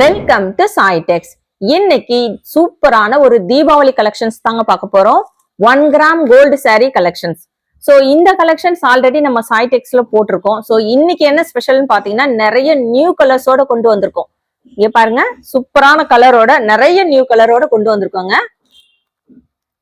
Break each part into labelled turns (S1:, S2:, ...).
S1: Welcome to சாய்டெக்ஸ் இன்னைக்கு சூப்பரான ஒரு தீபாவளி கலெக்ஷன்ஸ் தாங்க பார்க்க போறோம். One gram gold saree collections so இந்த கலெக்ஷன்ஸ் ஆல்ரெடி நம்ம சாய்டெக்ஸ்ல போட்டிருக்கோம். ஸோ இன்னைக்கு என்ன ஸ்பெஷல்னு பாத்தீங்கன்னா நிறைய நியூ கலர்ஸோட கொண்டு வந்திருக்கோம். இங்க பாருங்க சூப்பரான கலரோட நிறைய நியூ கலரோட கொண்டு வந்திருக்கோங்க.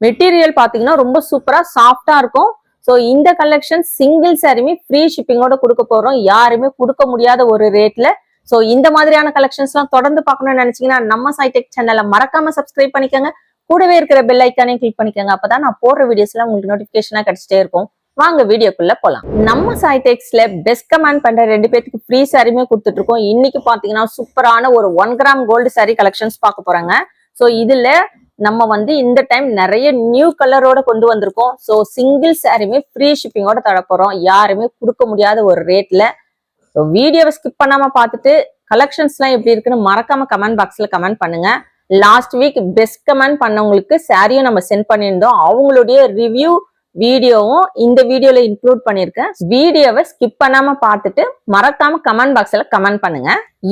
S1: மெட்டீரியல் பாத்தீங்கன்னா ரொம்ப சூப்பரா சாஃப்டா இருக்கும். ஸோ இந்த கலெக்ஷன் சிங்கிள் சாரியுமே ஃப்ரீ ஷிப்பிங்கோட கொடுக்க போறோம். யாருமே கொடுக்க முடியாத ஒரு ரேட்ல ஸோ இந்த மாதிரியான கலெக்ஷன்ஸ்லாம் தொடர்ந்து பார்க்கணும்னு நினைச்சீங்கன்னா நம்ம சைடெக் சேனலை மறக்காம சப்ஸ்கிரைப் பண்ணிக்கோங்க. கூடவே இருக்கிற பெல் ஐக்கானே கிளிக் பண்ணிக்கோங்க. அப்பதான் நான் போடுற வீடியோஸ்லாம் உங்களுக்கு நோட்டிபிகேஷனா கிடைச்சிட்டே இருக்கும். வாங்க வீடியோக்குள்ள போலாம். நம்ம சாய்டெக்ஸ்ல பெஸ்ட் கமெண்ட் பண்ற ரெண்டு பேத்துக்கு ஃப்ரீ சாரியுமே கொடுத்துட்டு இருக்கோம் இன்னைக்கு பாத்தீங்கன்னா சூப்பரான ஒரு one gram gold saree collections பார்க்க போறாங்க. ஸோ இதுல நம்ம வந்து இந்த டைம் நிறைய நியூ கலரோட கொண்டு வந்திருக்கோம். ஸோ சிங்கிள் சாரியுமே ஃப்ரீ ஷிப்பிங்கோட தர போறோம் யாருமே கொடுக்க முடியாத ஒரு ரேட்ல ஸோ வீடியோவை ஸ்கிப் பண்ணாம பார்த்துட்டு கலெக்ஷன்ஸ்லாம் எப்படி இருக்குன்னு மறக்காம கமெண்ட் பாக்ஸ்ல கமெண்ட் பண்ணுங்க. லாஸ்ட் வீக் பெஸ்ட் கமெண்ட் பண்ணவங்களுக்கு சாரியும் நம்ம சென்ட் பண்ணியிருந்தோம். அவங்களுடைய ரிவ்யூ வீடியோவும் இந்த வீடியோல இன்க்ளூட் பண்ணியிருக்கேன் வீடியோவை ஸ்கிப் பண்ணாம பார்த்துட்டு மறக்காம கமெண்ட் பாக்ஸ்ல கமெண்ட் பண்ணுங்க.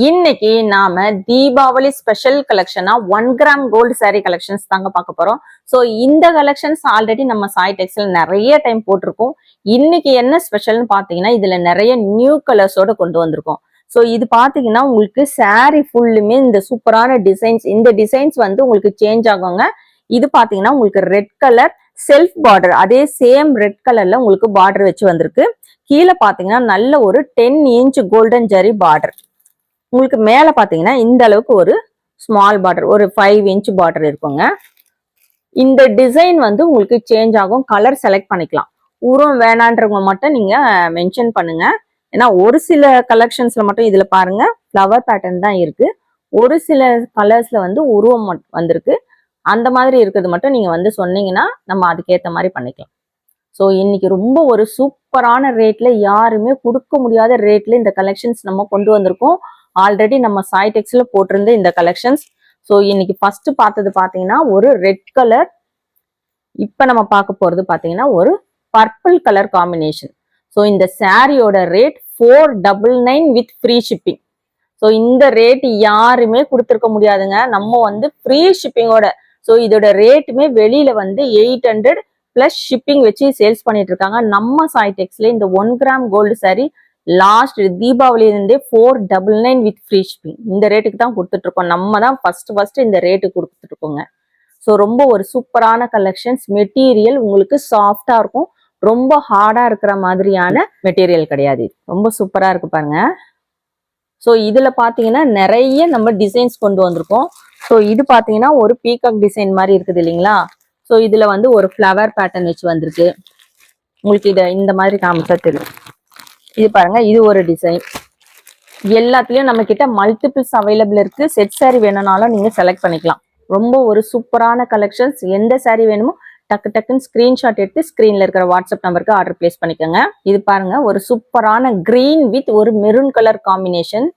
S1: இன்னைக்கு நாம Deepavali special கலெக்ஷனா one gram gold saree collections தாங்க பார்க்க போறோம். ஸோ இந்த கலெக்ஷன்ஸ் ஆல்ரெடி நம்ம சாய் டெக்ஸ்ல நிறைய டைம் போட்டிருக்கோம். இன்னைக்கு என்ன ஸ்பெஷல்னு பாத்தீங்கன்னா இதுல நிறைய நியூ கலர்ஸோட கொண்டு வந்திருக்கோம். ஸோ இது பாத்தீங்கன்னா உங்களுக்கு சாரி ஃபுல்லுமே இந்த சூப்பரான டிசைன்ஸ் இந்த டிசைன்ஸ் வந்து உங்களுக்கு சேஞ்ச் ஆகுங்க. இது பாத்தீங்கன்னா உங்களுக்கு ரெட் கலர் செல்ஃப் பார்டர் அதே சேம் ரெட் கலர்ல உங்களுக்கு பார்டர் வச்சு வந்திருக்கு. கீழே பாத்தீங்கன்னா நல்ல ஒரு ten inch golden zari border உங்களுக்கு மேல பாத்தீங்கன்னா இந்த அளவுக்கு ஒரு ஸ்மால் பார்டர் ஒரு ஃபைவ் இன்ச் பார்டர் இருக்குங்க. இந்த டிசைன் வந்து உங்களுக்கு சேஞ்ச் ஆகும். கலர் செலக்ட் பண்ணிக்கலாம். உரம் வேணான்றவங்க மட்டும் நீங்க மென்ஷன் பண்ணுங்க. ஏன்னா ஒரு சில கலெக்ஷன்ஸ்ல மட்டும் இதுல பாருங்க ஃப்ளவர் பேட்டர்ன் தான் இருக்கு. ஒரு சில கலர்ஸ்ல வந்து உருவம் மட்- வந்திருக்கு. அந்த மாதிரி இருக்கிறது மட்டும் நீங்கள் வந்து சொன்னீங்கன்னா நம்ம அதுக்கேற்ற மாதிரி பண்ணிக்கலாம். ஸோ இன்னைக்கு ரொம்ப ஒரு சூப்பரான ரேட்ல யாருமே கொடுக்க முடியாத ரேட்ல இந்த கலெக்ஷன்ஸ் நம்ம கொண்டு வந்திருக்கோம். ஆல்ரெடி நம்ம சாய்டெக்ஸ்ல போட்டிருந்த இந்த கலெக்ஷன்ஸ் ஸோ இன்னைக்கு ஃபர்ஸ்ட் பார்த்தது பார்த்தீங்கன்னா ஒரு ரெட் கலர் இப்போ நம்ம பார்க்க போகிறது பார்த்தீங்கன்னா ஒரு பர்பிள் கலர் காம்பினேஷன் ஸோ இந்த சாரியோட rate four double nine with free shipping so இந்த ரேட் யாருமே கொடுத்துருக்க முடியாதுங்க. நம்ம வந்து ஃப்ரீ ஷிப்பிங்கோட ஸோ இதோட ரேட்டுமே வெளியில வந்து எயிட் ஹண்ட்ரட் பிளஸ் ஷிப்பிங் வச்சு சேல்ஸ் பண்ணிட்டு இருக்காங்க நம்ம சாய்டெக்ஸ்ல இந்த one gram gold saree last தீபாவளியிலிருந்தே four double nine with free shipping இந்த ரேட்டுக்கு தான் கொடுத்துட்டு இருக்கோம் நம்ம தான் ஃபர்ஸ்ட் ஃபர்ஸ்ட் இந்த ரேட்டு கொடுத்துட்டு இருக்கோங்க ஸோ ரொம்ப ஒரு சூப்பரான கலெக்ஷன்ஸ் மெட்டீரியல் உங்களுக்கு சாஃப்டா இருக்கும். ரொம்ப ஹார்டா இருக்கிற மாதிரியான மெட்டீரியல் கிடையாது. ரொம்ப சூப்பரா இருக்கு பாருங்க. ஸோ இதில் பார்த்தீங்கன்னா நிறைய நம்ம டிசைன்ஸ் கொண்டு வந்திருக்கோம். ஸோ இது பார்த்தீங்கன்னா ஒரு பீகாக் டிசைன் மாதிரி இருக்குது இல்லைங்களா? ஸோ இதில் வந்து ஒரு ஃப்ளவர் பேட்டர்ன் வச்சு வந்திருக்கு. உங்களுக்கு இதை இந்த மாதிரி காமிச்சா தெரியும். இது பாருங்க இது ஒரு டிசைன் எல்லாத்துலேயும் நம்ம கிட்ட மல்டிபிள்ஸ் அவைலபிள் இருக்கு. செட் saree வேணும்னாலும் நீங்கள் செலக்ட் பண்ணிக்கலாம். ரொம்ப ஒரு சூப்பரான கலெக்ஷன்ஸ் எந்த saree வேணுமோ டக்கு டக்குன்னு ஸ்கிரீன்ஷாட் எடுத்து ஸ்கிரீன்ல இருக்கிற வாட்ஸ்அப் நம்பருக்கு ஆர்டர் பிளேஸ் பண்ணிக்கோங்க. இது பாருங்க ஒரு சூப்பரான கிரீன் வித் ஒரு மெரூன் கலர் காம்பினேஷன்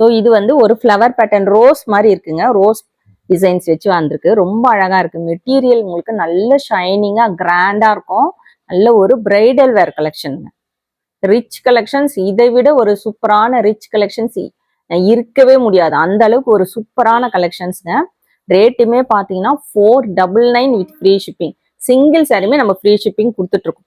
S1: ஸோ இது வந்து ஒரு ஃப்ளவர் பேட்டர்ன் ரோஸ் மாதிரி இருக்குங்க. ரோஸ் டிசைன்ஸ் வச்சு வந்திருக்கு. ரொம்ப அழகா இருக்கு. மெட்டீரியல் உங்களுக்கு நல்ல ஷைனிங்கா கிராண்டா இருக்கும். நல்ல ஒரு பிரைடல் வேர் கலெக்ஷனுங்க ரிச் கலெக்ஷன்ஸ் இதை விட ஒரு சூப்பரான ரிச் கலெக்ஷன்ஸ் இருக்கவே முடியாது. அந்த அளவுக்கு ஒரு சூப்பரான கலெக்ஷன்ஸ்ங்க ரேட்டுமே பார்த்தீங்கன்னா four double nine with free shipping single சாரீமே நம்ம ஃப்ரீ ஷிப்பிங் கொடுத்துட்ருக்கோம்.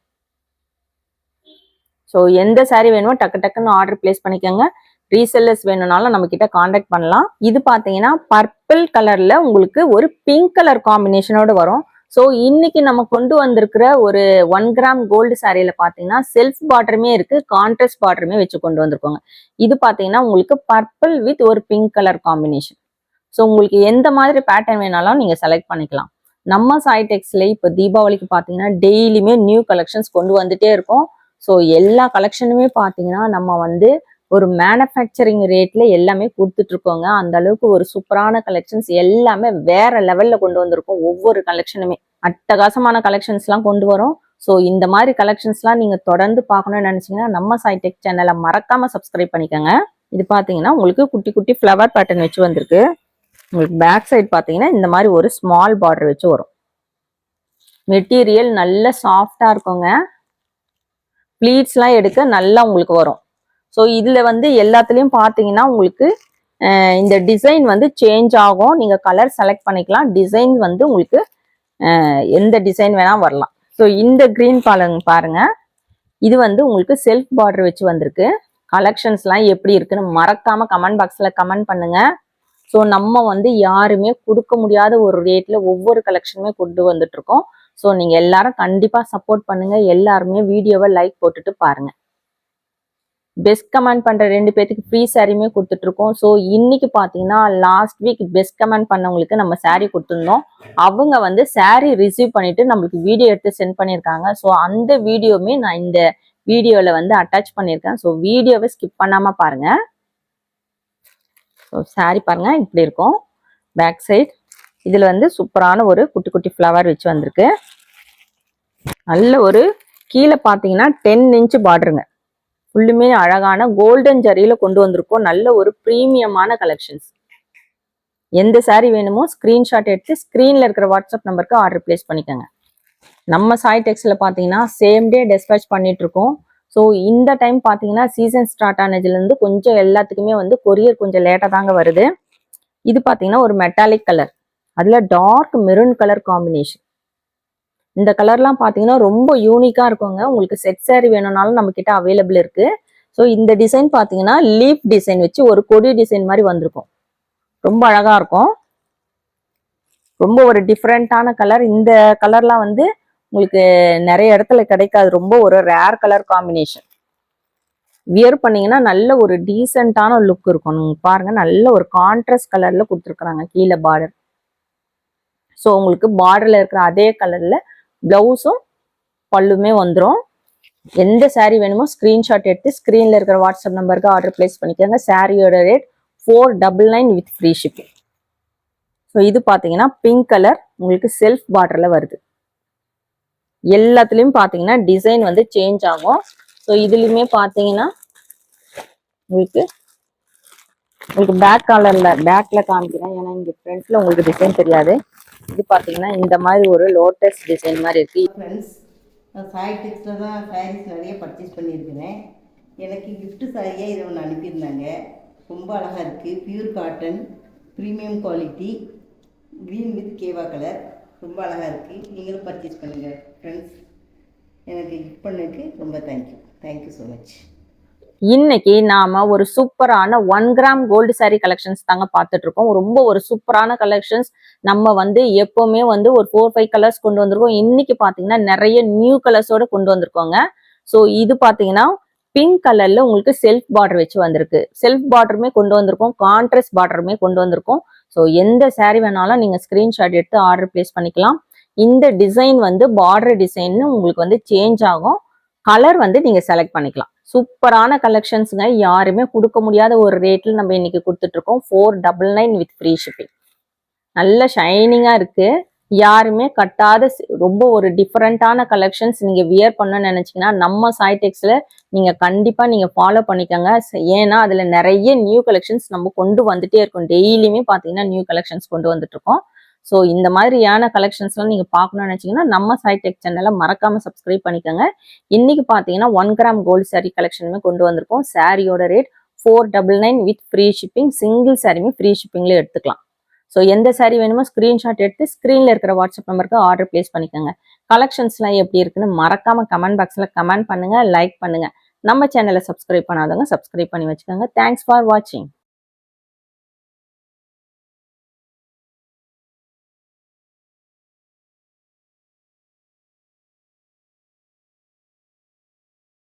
S1: ஸோ எந்த சாரீ வேணுமோ டக்கு டக்குன்னு ஆர்டர் பிளேஸ் பண்ணிக்கோங்க. ரீசெல்லர்ஸ் வேணும்னாலும் நம்ம கிட்ட காண்டாக்ட் பண்ணலாம். இது பார்த்தீங்கன்னா பர்பிள் கலரில் உங்களுக்கு ஒரு பிங்க் கலர் காம்பினேஷனோட வரும். ஸோ இன்னைக்கு நம்ம கொண்டு வந்திருக்கிற ஒரு ஒன் கிராம் கோல்டு சாரியில பார்த்தீங்கன்னா செல்ஃப் பார்டருமே இருக்கு கான்ட்ராஸ்ட் பார்டருமே வச்சு கொண்டு வந்திருக்கோங்க. இது பார்த்தீங்கன்னா உங்களுக்கு பர்பிள் வித் ஒரு பிங்க் கலர் காம்பினேஷன் ஸோ உங்களுக்கு எந்த மாதிரி பேட்டர்ன் வேணாலும் நீங்கள் செலக்ட் பண்ணிக்கலாம். நம்ம சாய்டெக்ஸில் இப்போ தீபாவளிக்கு பார்த்தீங்கன்னா டெய்லியுமே நியூ கலெக்ஷன்ஸ் கொண்டு வந்துட்டே இருக்கும். ஸோ எல்லா கலெக்ஷனுமே பார்த்தீங்கன்னா நம்ம வந்து ஒரு மேனுஃபேக்சரிங் ரேட்ல எல்லாமே கொடுத்துட்டு இருக்கோங்க. அந்த அளவுக்கு ஒரு சூப்பரான கலெக்ஷன்ஸ் எல்லாமே வேற லெவல்ல கொண்டு வந்திருக்கோம். ஒவ்வொரு கலெக்ஷனுமே அட்டகாசமான கலெக்ஷன்ஸ்லாம் கொண்டு வரோம். ஸோ இந்த மாதிரி கலெக்ஷன்ஸ்லாம் நீங்க தொடர்ந்து பார்க்கணும்னு நினைச்சீங்கன்னா நம்ம சைடெக் சேனலை மறக்காம சப்ஸ்கிரைப் பண்ணிக்கோங்க. இது பார்த்தீங்கன்னா உங்களுக்கு குட்டி குட்டி ஃப்ளவர் பேட்டர்ன் வச்சு வந்திருக்கு. உங்களுக்கு பேக் சைட் பார்த்தீங்கன்னா இந்த மாதிரி ஒரு ஸ்மால் பார்டர் வச்சு வரும். மெட்டீரியல் நல்ல சாஃப்டாக இருக்குங்க. ப்ளீட்ஸ்லாம் எடுக்க நல்லா உங்களுக்கு வரும். ஸோ இதில் வந்து எல்லாத்துலேயும் பார்த்தீங்கன்னா உங்களுக்கு இந்த டிசைன் வந்து சேஞ்ச் ஆகும். நீங்கள் கலர் செலக்ட் பண்ணிக்கலாம். டிசைன் வந்து உங்களுக்கு எந்த டிசைன் வேணால் வரலாம். ஸோ இந்த க்ரீன் பாலங் பாருங்கள் இது வந்து உங்களுக்கு செல்ஃப் பார்டர் வச்சு வந்திருக்கு. கலெக்ஷன்ஸ்லாம் எப்படி இருக்குன்னு மறக்காமல் கமெண்ட் பாக்ஸில் கமெண்ட் பண்ணுங்கள் ஸோ நம்ம வந்து யாருமே கொடுக்க முடியாத ஒரு ரேட்ல ஒவ்வொரு கலெக்ஷனுமே கொண்டு வந்துட்டு இருக்கோம் ஸோ நீங்க எல்லாரும் கண்டிப்பா சப்போர்ட் பண்ணுங்க. எல்லாருமே வீடியோவை லைக் போட்டுட்டு பாருங்க. பெஸ்ட் கமெண்ட் பண்ற ரெண்டு பேத்துக்கு ஃப்ரீ சாரியுமே கொடுத்துட்டு இருக்கோம் ஸோ இன்னைக்கு பாத்தீங்கன்னா லாஸ்ட் வீக் பெஸ்ட் கமெண்ட் பண்ணவங்களுக்கு நம்ம சாரி கொடுத்துருந்தோம். அவங்க வந்து சாரி ரிசீவ் பண்ணிட்டு நம்மளுக்கு வீடியோ எடுத்து சென்ட் பண்ணியிருக்காங்க. ஸோ அந்த வீடியோவுமே நான் இந்த வீடியோல வந்து அட்டாச் பண்ணியிருக்கேன். ஸோ வீடியோவை ஸ்கிப் பண்ணாம பாருங்க. ஸோ சாரி பாருங்கள் இப்படி இருக்கும். பேக் சைட் இதில் வந்து சூப்பரான ஒரு குட்டி குட்டி ஃப்ளவர் வச்சு வந்திருக்கு. நல்ல ஒரு கீழே பார்த்தீங்கன்னா டென் இன்ச் பார்டருங்க ஃபுல்லுமே அழகான கோல்டன் ஜரியில் கொண்டு வந்திருக்கோம். நல்ல ஒரு ப்ரீமியமான கலெக்ஷன்ஸ் எந்த சாரீ வேணுமோ ஸ்க்ரீன்ஷாட் எடுத்து ஸ்க்ரீனில் இருக்கிற வாட்ஸ்அப் நம்பருக்கு ஆர்டர் பிளேஸ் பண்ணிக்கோங்க. நம்ம சாய் டெக்ஸில் பார்த்தீங்கன்னா சேம் டே டெஸ்பேச் பண்ணிட்டு இருக்கோம். ஸோ இந்த டைம் பார்த்தீங்கன்னா சீசன் ஸ்டார்ட் ஆனதுலேருந்து கொஞ்சம் எல்லாத்துக்குமே வந்து கொரியர் கொஞ்சம் லேட்டாக தாங்க வருது. இது பார்த்தீங்கன்னா ஒரு மெட்டாலிக் கலர் அதில் டார்க் மெரூன் கலர் காம்பினேஷன் இந்த கலர்லாம் பார்த்தீங்கன்னா ரொம்ப யூனிக்காக இருக்குங்க. உங்களுக்கு செட் சாரி வேணும்னாலும் நம்மக்கிட்ட அவைலபிள் இருக்கு. ஸோ இந்த டிசைன் பார்த்தீங்கன்னா லீஃப் டிசைன் வச்சு ஒரு கொடி டிசைன் மாதிரி வந்திருக்கும். ரொம்ப அழகாக இருக்கும். ரொம்ப ஒரு டிஃப்ரெண்ட்டான கலர் இந்த கலர்லாம் வந்து உங்களுக்கு நிறைய இடத்துல கிடைக்காது. ரொம்ப ஒரு ரேர் கலர் காம்பினேஷன் வியர் பண்ணீங்கன்னா நல்ல ஒரு டீசெண்டான லுக் இருக்கும். நீங்க பாருங்க நல்ல ஒரு கான்ட்ராஸ்ட் கலர்ல கொடுத்துருக்குறாங்க. கீழே பார்டர் ஸோ உங்களுக்கு பார்டர்ல இருக்கிற அதே கலர்ல பிளவுஸும் பல்லுமே வந்துடும் எந்த சாரீ வேணுமோ ஸ்க்ரீன்ஷாட் எடுத்து ஸ்க்ரீனில் இருக்கிற வாட்ஸ்அப் நம்பருக்கு ஆர்டர் பிளேஸ் பண்ணிக்கோங்க. சாரியோட rate four double nine with free shipping so இது பார்த்தீங்கன்னா பிங்க் கலர் உங்களுக்கு செல்ஃப் பார்டர்ல வருது. எல்லாத்துலேயும் பார்த்தீங்கன்னா டிசைன் வந்து சேஞ்ச் ஆகும். ஸோ இதுலேயுமே பார்த்தீங்கன்னா உங்களுக்கு உங்களுக்கு பேக் கலர்ல பேக்ல காமிக்கிறேன். ஏன்னா இங்க ஃப்ரண்ட்ல உங்களுக்கு டிசைன் தெரியாது. இது பார்த்தீங்கன்னா இந்த மாதிரி ஒரு லோட்டஸ் டிசைன் மாதிரி இருக்கு.
S2: ஃப்ரெண்ட்ஸ் நான் சாய் தான் சாரீஸ் நிறைய பர்ச்சேஸ் பண்ணியிருக்கிறேன். எனக்கு கிஃப்ட் சாரியாக இதை ஒன்று அனுப்பியிருந்தாங்க. ரொம்ப அழகாக இருக்குது pure cotton premium quality green with கேவா கலர் ரொம்ப அழகாக இருக்குது நீங்களும் பர்ச்சேஸ் பண்ணுங்கள் ஃப்ரெண்ட்ஸ் எனக்கு கிஃப்ட் பண்ணதுக்கு ரொம்ப தேங்க்யூ தேங்க்யூ ஸோ மச்
S1: இன்னைக்கு நாம ஒரு சூப்பரான one gram gold sari collections தாங்க பார்த்துட்டு இருக்கோம் ரொம்ப ஒரு சூப்பரான கலெக்ஷன்ஸ் நம்ம வந்து எப்பவுமே வந்து ஒரு ஃபோர் ஃபைவ் கலர்ஸ் கொண்டு வந்திருக்கோம். இன்னைக்கு பாத்தீங்கன்னா நிறைய நியூ கலர்ஸோட கொண்டு வந்திருக்கோங்க. ஸோ இது பாத்தீங்கன்னா பிங்க் கலர்ல உங்களுக்கு செல்ஃப் பார்டர் வச்சு வந்திருக்கு. செல்ஃப் பார்டருமே கொண்டு வந்திருக்கோம். கான்ட்ராஸ்ட் பார்டருமே கொண்டு வந்திருக்கோம். ஸோ எந்த சாரீ வேணாலும் நீங்க ஸ்கிரீன்ஷாட் எடுத்து ஆர்டர் பிளேஸ் பண்ணிக்கலாம். இந்த டிசைன் வந்து பார்டர் டிசைன்னு உங்களுக்கு வந்து சேஞ்ச் ஆகும். கலர் வந்து நீங்க செலக்ட் பண்ணிக்கலாம். சூப்பரான கலெக்ஷன்ஸுங்க யாருமே கொடுக்க முடியாத ஒரு ரேட்ல நம்ம இன்னைக்கு கொடுத்துட்டு இருக்கோம். Four double nine with free shipping நல்ல ஷைனிங்கா இருக்கு. யாருமே கட்டாத ரொம்ப ஒரு டிஃப்ரெண்டான கலெக்ஷன்ஸ் நீங்க வியர் பண்ணணும்னு நினைச்சீங்கன்னா நம்ம சாய்டெக்ஸ்ல நீங்க கண்டிப்பா நீங்க ஃபாலோ பண்ணிக்கோங்க. ஏன்னா அதுல நிறைய நியூ கலெக்ஷன்ஸ் நம்ம கொண்டு வந்துட்டே இருக்கோம். டெய்லியுமே பாத்தீங்கன்னா நியூ கலெக்ஷன்ஸ் கொண்டு வந்துட்டு இருக்கோம். ஸோ இந்த மாதிரியான கலெக்ஷன்ஸ்லாம் நீங்கள் பார்க்கணும்னு நினைச்சீங்கன்னா நம்ம சைடெக் சேனலை மறக்காமல் சப்ஸ்கிரைப் பண்ணிக்கோங்க. இன்றைக்கி பார்த்தீங்கன்னா ஒன் கிராம் கோல்டு சாரீ கலெக்ஷனுமே கொண்டு வந்திருக்கோம். சாரியோட rate four double nine with free shipping single சாரியுமே ஃப்ரீ ஷிப்பிங்லேயே எடுத்துக்கலாம். ஸோ எந்த saree வேணுமோ ஸ்க்ரீன்ஷாட் எடுத்து ஸ்க்ரீனில் இருக்கிற வாட்ஸ்அப் நம்பருக்கு ஆர்டர் பிளேஸ் பண்ணிக்கோங்க. கலெக்ஷன்ஸ்லாம் எப்படி இருக்குன்னு மறக்காம கமெண்ட் பாக்ஸில் கமெண்ட் பண்ணுங்கள் லைக் பண்ணுங்கள் நம்ம சேனலை சப்ஸ்கிரைப் பண்ணாதவங்க சப்ஸ்கிரைப் பண்ணி வச்சுக்கோங்க. தேங்க்ஸ் ஃபார் வாட்சிங்